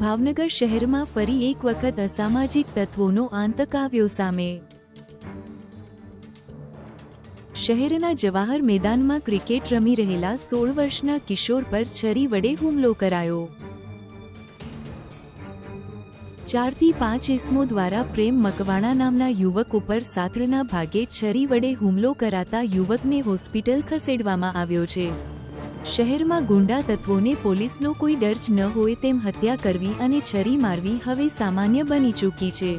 ભાવનગર શહેરમાં ફરી એક વખત અસામાજિક તત્વોનો આતંક આવ્યો સામે. શહેરના જવાહર મેદાનમાં ક્રિકેટ રમી રહેલા સોળ વર્ષના કિશોર પર છરી વડે હુમલો કરાયો. ચારથી પાંચ ઇસમો દ્વારા પ્રેમ મકવાણા નામના યુવક ઉપર સાથળના ભાગે છરી વડે હુમલો કરાતા યુવકને હોસ્પિટલ ખસેડવામાં આવ્યો છે. શહેરમાં ગુંડા તત્વોને પોલીસનો કોઈ ડર જ ન હોય તેમ હત્યા કરવી અને છરી મારવી હવે સામાન્ય બની ચૂકી છે.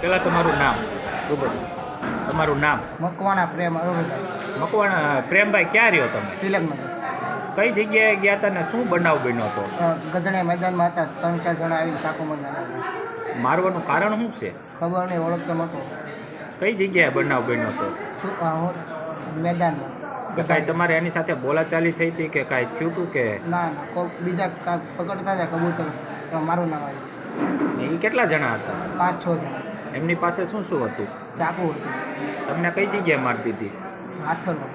પેલા તમારું નામ. તમારું નામ. મકવાણા પ્રેમ અરુણભાઈ. મકવાણા પ્રેમભાઈ ક્યાં રહ્યો તમે? તિલકનગર. કઈ જગ્યાએ ગયા હતા ને શું બનાવ બન્યો હતો? ગધણે મેદાનમાં હતા ત્રણ ચાર જણા આવીને ચાકુ મંદા મારવાનું કારણ શું છે? ખબર નહીં ઓળખતો નહોતો. કઈ જગ્યાએ બનાવ બન્યો હતો? મેદાનમાં કાંઈ તમારે એની સાથે બોલાચાલી થઈ હતી કે કાંઈ થયું હતું કે? ના કોઈક બીજા કાંઈક પકડતા હતા કબૂતર તો મારું નામ આવ્યું. એ કેટલા જણા હતા? પાંચ છ જણા. એમની પાસે શું શું હતું? ચાકુ હતું. તમને કઈ જગ્યાએ મારતી દીધી હાથરનો.